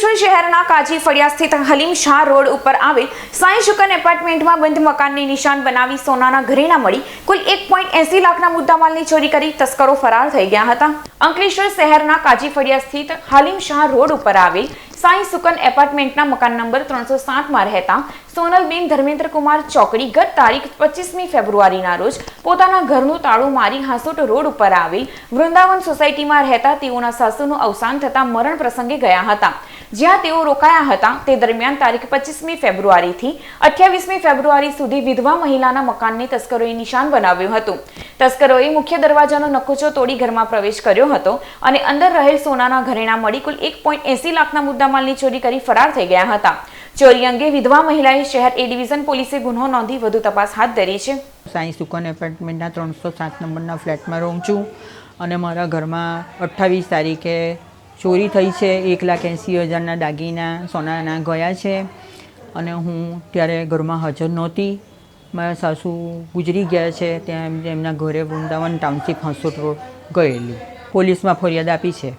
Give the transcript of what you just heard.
અંકલેશ્વર શહેરના કાજી ફળિયા સ્થિત હલીમ શાહ રોડ ઉપર આવેલ સાંઈ શુકન એપાર્ટમેન્ટમાં બંધ મકાનને નિશાન બનાવી સોનાના ઘરેણા મળી કુલ એક પોઈન્ટ એસી લાખના મુદ્દામાલની ચોરી કરી તસ્કરો ફરાર થઈ ગયા હતા. અંકલેશ્વર શહેરના કાજી ફળિયા સ્થિત હલીમ શાહ રોડ ઉપર આવેલ સાઈ સુકન એપાર્ટમેન્ટના મકાન નંબર ત્રણસો સાતમાં રહેતા સોનલબેન ધર્મેન્દ્રકુમાર ચોકડી ગત તારીખ પચીસમી ફેબ્રુઆરીના રોજ પોતાના ઘરનું તાળું મારી હાંસોટ રોડ ઉપર આવેલ વૃંદાવન સોસાયટીમાં રહેતા તેઓના સાસુનું અવસાન થતા મરણ પ્રસંગે ગયા હતા. જ્યાં તેઓ રોકાયા હતા તે દરમિયાન તારીખ પચીસમી ફેબ્રુઆરીથી અઠ્યાવીસમી ફેબ્રુઆરી સુધી વિધવા મહિલાના મકાનને તસ્કરોએ નિશાન બનાવ્યું હતું. તસ્કરોએ મુખ્ય દરવાજાનો નકુચો તોડી ઘરમાં પ્રવેશ કર્યો હતો અને અંદર રહેલ સોનાના ઘરેણા મળી કુલ એક લાખના મુદ્દામાલની ચોરી કરી ફરાર થઈ ગયા હતા. ચોરી અંગે વિધવા મહિલાએ શહેર એ ડિવિઝન પોલીસે ગુનો નોંધી વધુ તપાસ હાથ ધરી છે. સાંઈ સુકન એપાર્ટમેન્ટના ત્રણસો સાત નંબરના ફ્લેટમાં રહું છું અને મારા ઘરમાં અઠ્ઠાવીસ તારીખે ચોરી થઈ છે. એક લાખ એંસી હજારના દાગીના સોનાના ગયા છે અને હું ત્યારે ઘરમાં હાજર નહોતી. મારા સાસુ ગુજરી ગયા છે. ત્યાં એમના ઘરે વૃંદાવન ટાઉનશીપ હંસોટ રોડ ગયેલી. પોલીસમાં ફરિયાદ આપી છે.